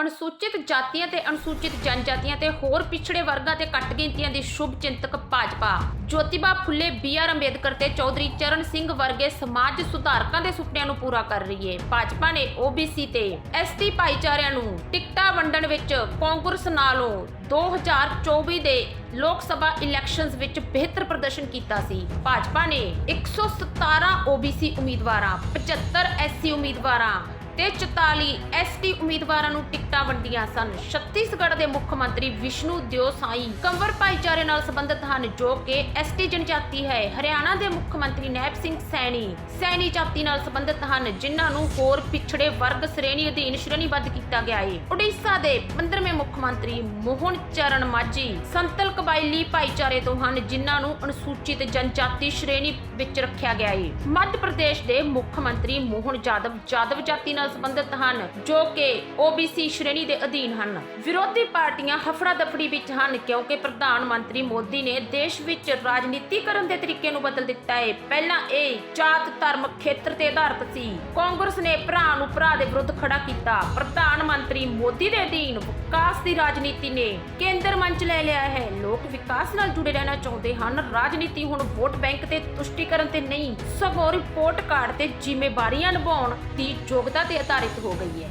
ਅਨੁਸੂਚਿਤ ਜਾਤੀਆਂ ਤੇ ਅਨੁਸੂਚਿਤ ਜਨਜਾਤੀਆਂ ਤੇ ਹੋਰ ਪਿਛੜੇ ਵਰਗਾਂ ਤੇ ਘੱਟ ਗਿਣਤੀਆਂ ਦੀ ਸ਼ੁਭ ਚਿੰਤਕ ਭਾਜਪਾ। ਜੋਤੀਬਾ ਫੁੱਲੇ, ਬੀ ਆਰ ਅੰਬੇਦਕਰ ਤੇ ਚੌਧਰੀ ਚਰਨ ਸਿੰਘ ਵਰਗੇ ਸਮਾਜ ਸੁਧਾਰਕਾਂ ਦੇ ਸੁਪਨਿਆਂ ਨੂੰ ਪੂਰਾ ਕਰ ਰਹੀ ਹੈ ਭਾਜਪਾ ਨੇ ਓਬੀਸੀ ਤੇ ਐਸਟੀ ਭਾਈਚਾਰਿਆਂ ਨੂੰ ਟਿਕਟਾਂ ਵੰਡਣ ਵਿੱਚ ਕਾਂਗਰਸ ਨਾਲੋਂ 2024 ਦੇ ਲੋਕ ਸਭਾ ਇਲੈਕਸ਼ਨਸ ਵਿੱਚ ਬਿਹਤਰ ਪ੍ਰਦਰਸ਼ਨ ਕੀਤਾ ਸੀ। ਭਾਜਪਾ ਨੇ 117 ਓਬੀਸੀ ਉਮੀਦਵਾਰਾਂ 75 ਐਸਸੀ ਉਮੀਦਵਾਰਾਂ ਤੇ 44 ਐਸਟੀ ਉਮੀਦਵਾਰਾਂ ਨੂੰ ਟਿਕਟਾਂ ਵੰਡੀਆਂ ਸਨ। ਛੱਤੀਸਗੜ੍ਹ ਦੇ ਮੁੱਖ ਮੰਤਰੀ ਵਿਸ਼ਨੂੰ ਦਿਓ ਸਾਈ ਕੰਵਰ ਭਾਈਚਾਰੇ ਨਾਲ ਸੰਬੰਧਿਤ ਹਨ, ਜੋ ਕਿ ਐਸਟੀ ਜਨਜਾਤੀ ਹੈ। ਹਰਿਆਣਾ ਦੇ ਮੁੱਖ ਮੰਤਰੀ ਨੈਬ ਸਿੰਘ ਸੈਣੀ ਸੈਣੀ ਜਾਤੀ ਨਾਲ ਸੰਬੰਧਿਤ ਹਨ, ਜਿਨ੍ਹਾਂ ਨੂੰ ਹੋਰ ਪਿਛੜੇ ਵਰਗ ਸ਼੍ਰੇਣੀ ਅਧੀਨ ਸ਼੍ਰੇਣੀਬੱਧ ਕੀਤਾ ਗਿਆ ਹੈ ਉੜੀਸਾ ਦੇ 15ਵੇਂ ਮੁੱਖ ਮੰਤਰੀ ਮੋਹਨ ਚਰਨ ਮਾਝੀ ਸੰਤਲ ਕਬਾਇਲੀ ਭਾਈਚਾਰੇ ਤੋਂ ਹਨ, ਜਿਨ੍ਹਾਂ ਨੂੰ ਅਨੁਸੂਚਿਤ ਜਨਜਾਤੀ ਸ਼੍ਰੇਣੀ ਵਿੱਚ ਰੱਖਿਆ ਗਿਆ ਹੈ ਮੱਧ ਪ੍ਰਦੇਸ਼ ਦੇ ਮੁੱਖ ਮੰਤਰੀ ਮੋਹਨ ਜਾਦਵ ਜਾਦਵ ਜਾਤੀ ਨਾਲ ਨਾਲ ਸੰਬੰਧਿਤ ਹਨ, ਜੋ ਕਿ OBC ਸ਼੍ਰੇਣੀ ਦੇ ਅਧੀਨ ਹਨ। ਵਿਰੋਧੀ ਪਾਰਟੀਆਂ ਹਫੜਾ ਦਫੜੀ ਵਿੱਚ ਹਨ, ਕਿਉਂਕਿ ਪ੍ਰਧਾਨ ਮੰਤਰੀ ਮੋਦੀ ਨੇ ਦੇਸ਼ ਵਿੱਚ ਰਾਜਨੀਤੀਕਰਨ ਦੇ ਤਰੀਕੇ ਨੂੰ ਬਦਲ ਦਿੱਤਾ ਹੈ। ਪਹਿਲਾਂ ਇਹ ਜਾਤ, ਧਰਮ, ਖੇਤਰ ਤੇ ਆਧਾਰਿਤ ਸੀ। ਕਾਂਗਰਸ ਨੇ ਭਰਾ ਨੂੰ ਭਰਾ ਦੇ ਵਿਰੁੱਧ ਖੜਾ ਕੀਤਾ। ਪ੍ਰਧਾਨ ਮੰਤਰੀ ਮੋਦੀ ਦੇ ਅਧੀਨ ਵਿਕਾਸ ਦੀ ਰਾਜਨੀਤੀ ਨੇ ਕੇਂਦਰ ਮੰਚ ਲੈ ਲਿਆ ਹੈ। ਲੋਕ ਵਿਕਾਸ ਨਾਲ ਜੁੜੇ ਰਹਿਣਾ ਚਾਹੁੰਦੇ ਹਨ। ਰਾਜਨੀਤੀ ਹੁਣ ਵੋਟ ਬੈਂਕ ਤੇ ਤੁਸ਼ਟੀਕਰਨ ਤੇ ਨਹੀਂ, ਸਗੋਂ ਰਿਪੋਰਟ ਕਾਰਡ ਤੇ ਜ਼ਿੰਮੇਵਾਰੀਆਂ ਨਿਭਾਉਣ ਦੀ ਯੋਗਤਾ ਤੇ ਆਧਾਰਿਤ ਹੋ ਗਈ ਹੈ।